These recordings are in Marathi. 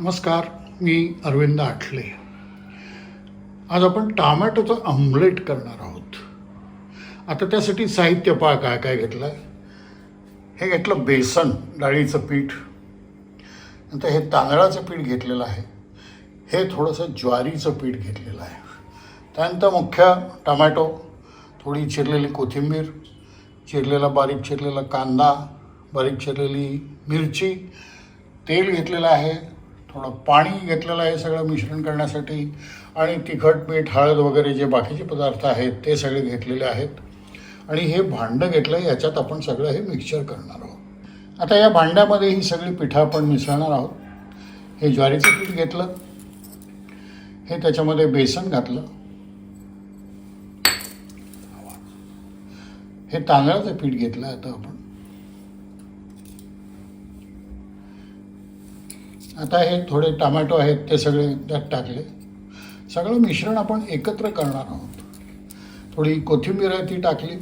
नमस्कार मी अरविंद आठले. आज आपण टामॅटोचं आमलेट करणार आहोत. आता त्यासाठी साहित्य पहा काय काय घेतलं आहे हे घेतलं बेसन डाळीचं पीठ. नंतर हे तांदळाचं पीठ घेतलेलं आहे. हे थोडंसं ज्वारीचं पीठ घेतलेलं आहे. त्यानंतर मुख्य टमॅटो थोडी चिरलेली कोथिंबीर चिरलेला बारीक चिरलेला कांदा बारीक चिरलेली मिरची तेल घेतलेलं आहे. थोडं पाणी घेतलेलं आहे सगळं मिश्रण करण्यासाठी आणि तिखट मीठ हळद वगैरे जे बाकीचे पदार्थ आहेत ते सगळे घेतलेले आहेत. आणि हे भांडं घेतलं आहे याच्यात आपण सगळं हे मिक्सचर करणार आहोत. आता या भांड्यामध्ये ही सगळी पिठं आपण मिसळणार आहोत. हे ज्वारीचं पीठ घेतलं. हे त्याच्यामध्ये बेसन घातलं. हे तांदळाचं पीठ घेतलं आता आपण. आता हे थोडे टमॅटो आहेत ते सगळे त्यात टाकले. सगळं मिश्रण आपण एकत्र करणार आहोत. थोडी कोथिंबीर आहे ती टाकली.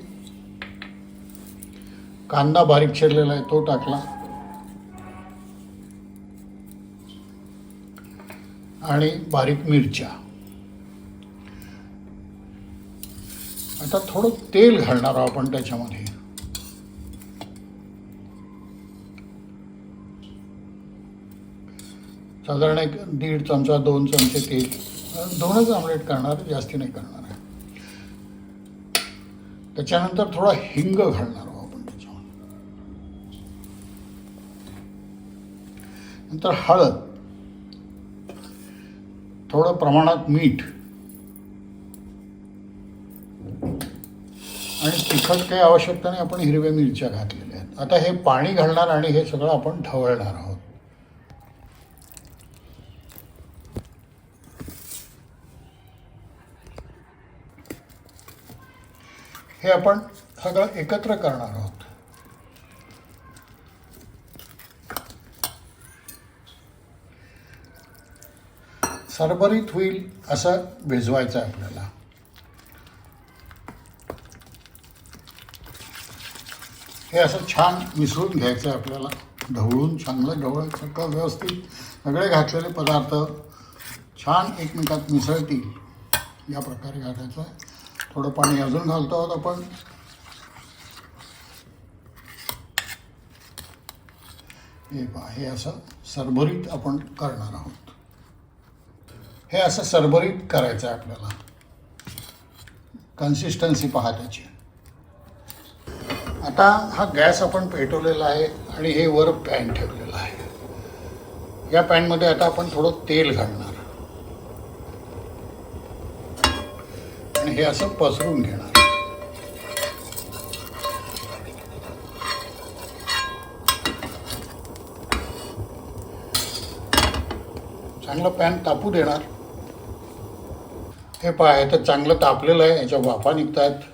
कांदा बारीक चिरलेला आहे तो टाकला. आणि बारीक मिरच्या. आता थोडं तेल घालणार आहोत आपण त्याच्यामध्ये. साधारण एक दीड चमचा दोन चमचे तेल. दोनच आमलेट करणार जास्ती नाही करणार आहे. त्याच्यानंतर थोडा हिंग घालणार आहोत आपण त्याच्यामध्ये नंतर हळद. थोडं प्रमाणात मीठ. आणि तिखट काही आवश्यकता नाही आपण हिरव्या मिरच्या घातलेल्या आहेत. आता हे पाणी घालणार आणि हे सगळं आपण ढवळणार आहोत. हे आपण सगळं एकत्र करणार आहोत. सरभरीत होईल असं भिजवायचं आहे आपल्याला. हे असं छान मिसळून घ्यायचं आहे आपल्याला. ढवळून चांगलं ढवळ सगळं व्यवस्थित. सगळे घातलेले पदार्थ छान एकमेकात मिसळतील. या प्रकारे घालायचं आहे. थोडं पाणी अजून घालतो आहोत आपण. हे पहा हे असं सरभरीत आपण करणार आहोत. हे असं सरभरीत करायचं आहे आपल्याला. कन्सिस्टन्सी पहा त्याची. आता हा गॅस आपण पेटवलेला आहे आणि हे वर पॅन ठेवलेलं आहे. या पॅनमध्ये आता आपण थोडं तेल घालणार आणि हे असं पसरून घेणार. चांगलं पॅन तापू देणार. हे पहा तर चांगलं तापलेलं आहे याच्या वाफा निघत आहेत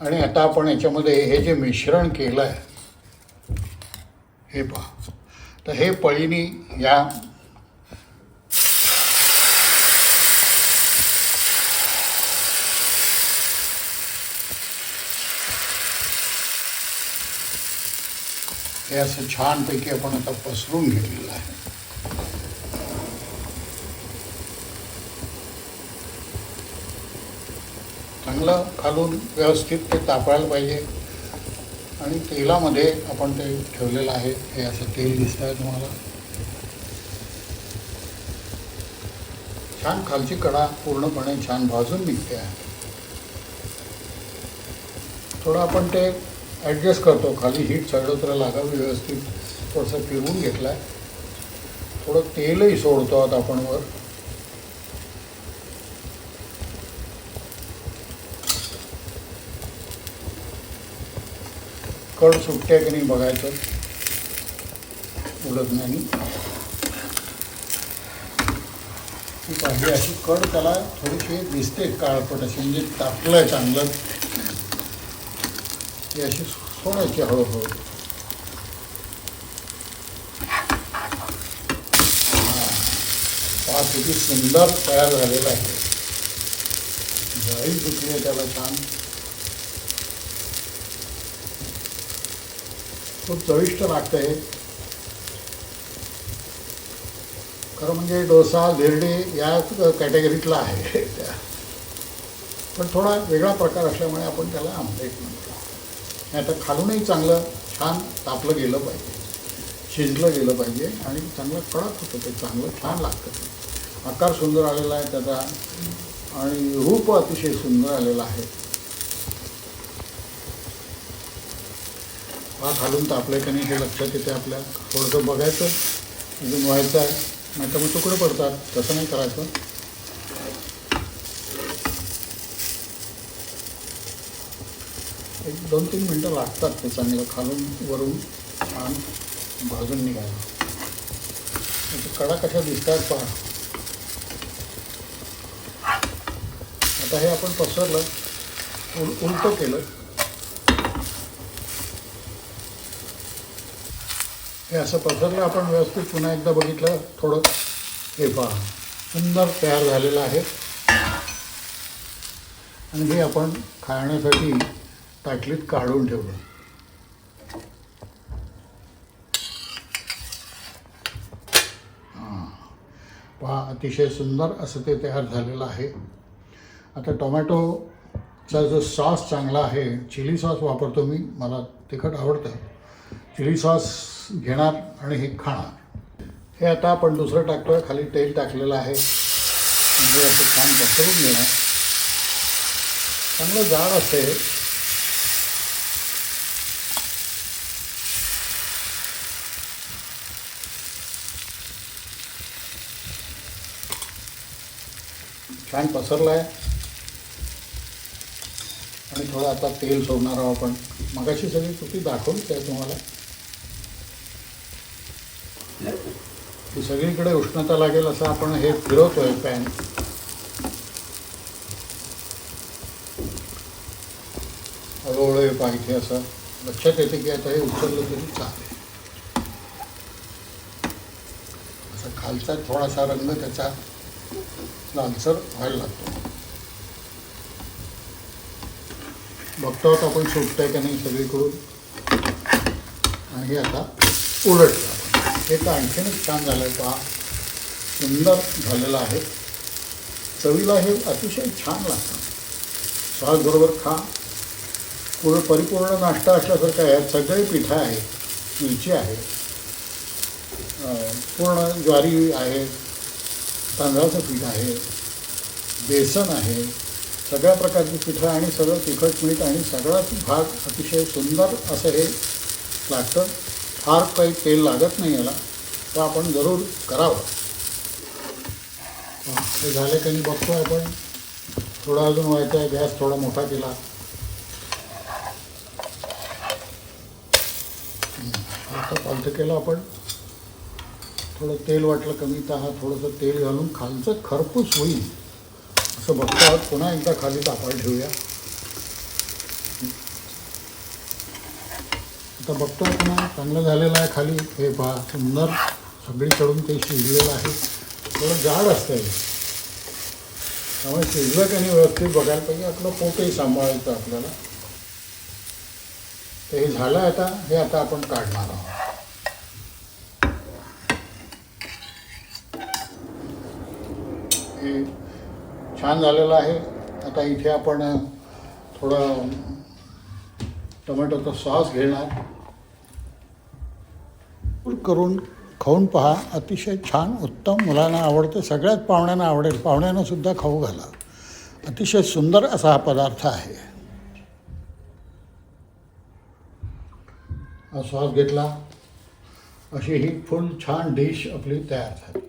आणि आता आपण याच्यामध्ये हे जे मिश्रण केलं आहे हे पहा. तर हे पळीनी या हे असं छानपैकी आपण आता पसरून घेतलेलं आहे. चांगलं खालून व्यवस्थित ते तापायला पाहिजे. आणि तेलामध्ये आपण ते ठेवलेलं आहे. हे असं तेल दिसत आहे तुम्हाला. छान खालची कडा पूर्णपणे छान भाजून निघते आहे. थोडं आपण ते ॲडजस्ट करतो. खाली हीट सगळं लागावी व्यवस्थित थोडंसं फिरवून घेतला आहे थोडं तेलही सोडतो आहोत आपण वर. कड सुटते की नाही बघायचं. उलट नाही. ती पाहिजे अशी कड त्याला थोडीशी दिसते काळपट अशी म्हणजे तापलं आहे चांगलं. ती अशी सोडायची हळूहळू पाच किती सुंदर तयार झालेला आहे जाळी सुटली आहे त्याला छान खूप चविष्ट लागतं हे खरं म्हणजे डोसा धिरडे याच कॅटेगरीतला आहे त्या पण थोडा वेगळा प्रकार असल्यामुळे आपण त्याला आमलेट म्हणतो हे आता खालूनही चांगलं छान तापलं गेलं पाहिजे. शिजलं गेलं पाहिजे आणि चांगलं कडक होतं ते चांगलं छान लागतं ते. आकार सुंदर आलेला आहे त्याचा आणि रूप अतिशय सुंदर आलेलं आहे. हा घालून तापले का नाही हे लक्षात येते आपल्या. थोडंसं बघायचं अजून व्हायचं आहे नाही तर मग तुकडे पडतात. तसं नाही करायचं. एक दोन तीन मिनटं लागतात ते चांगलं खालून वरून छान भाजून निघायला. कडा कशा दिसतात पहा. आता हे आपण पसरलं उल उलटं केलं. हे असं पसरलं आपण व्यवस्थित पुन्हा एकदा बघितलं थोडं हे पहा. सुंदर तयार झालेलं आहे. आणि हे आपण खाण्यासाठी ताटलीत काढून ठेवलं हां. पहा अतिशय सुंदर असं ते तयार झालेलं आहे. आता टोमॅटोचा जो सॉस चांगला आहे चिली सॉस वापरतो मी मला तिखट आवडतं. चिली सॉस घेणार आणि हे खाणार. हे आता आपण दुसरं टाकतोय खाली तेल टाकलेलं आहे. म्हणजे असं छान पसरून घेणार. चांगलं जाड असते छान पसरला आहे आणि थोडं आता तेल सोडणार आहोत आपण. मगाशी सगळी चुकी दाखवून त्या तुम्हाला. ती सगळीकडे उष्णता लागेल असं आपण हे फिरवतोय पॅन हळूहळू पाहिजे असं. लक्षात येते की आता हे उचललं तरी चालेल. असं खालचा थोडासा रंग त्याचा लालसर व्हायला लागतो. बघतो आहोत आपण सुटतंय का नाही सगळीकडून. आणि हे आता उलटलं हे तर आणखीनच छान झालं आहे पहा. सुंदर झालेलं आहे. चवीला हे अतिशय छान लागतं. सॉस बरोबर खा. पूर्ण परिपूर्ण नाश्ता असल्यासारखं आहे. सगळे पिठं आहे मिरची आहे पूर्ण ज्वारी आहे. तांदळाचं पीठ आहे बेसन आहे सगळ्या प्रकारची पिठं आणि सगळं तिखट मीठ आणि सगळाच भाग अतिशय सुंदर असं हे लागतं. फार काही तेल लागत नाही याला तर आपण जरूर करावं. हे झाले काही बघतो आपण. थोडा अजून व्हायचा आहे गॅस थोडा मोठा केला. आता पालथं केलं आपण. थोडं तेल वाटलं कमी तर हा थोडंसं तेल घालून खालचं खरपूस होईल. असं बघतो आहोत. पुन्हा एकदा खाली तापायला ठेवूया. आता बघतो पुन्हा चांगलं झालेलं आहे खाली. हे पहा सुंदर. सगळीकडून ते शिजलेलं आहे. थोडं जाड असतं हे. त्यामुळे शिजलं का नाही व्यवस्थित बघायला पाहिजे. आपलं पोटही सांभाळायचं आपल्याला. तर हे झालं आता. हे आता आपण काढणार आहोत. हे छान झालेलं आहे. आता इथे आपण थोडं टोमॅटोचा सॉस घेणार. करून खाऊन पहा. अतिशय छान उत्तम मुलांना आवडते. सगळ्याच पाहुण्यांना आवडेल. पाहुण्यांनासुद्धा खाऊ घाला. अतिशय सुंदर असा हा पदार्थ आहे. हा सॉस घेतला. अशी ही फुल छान डिश आपली तयार झाली.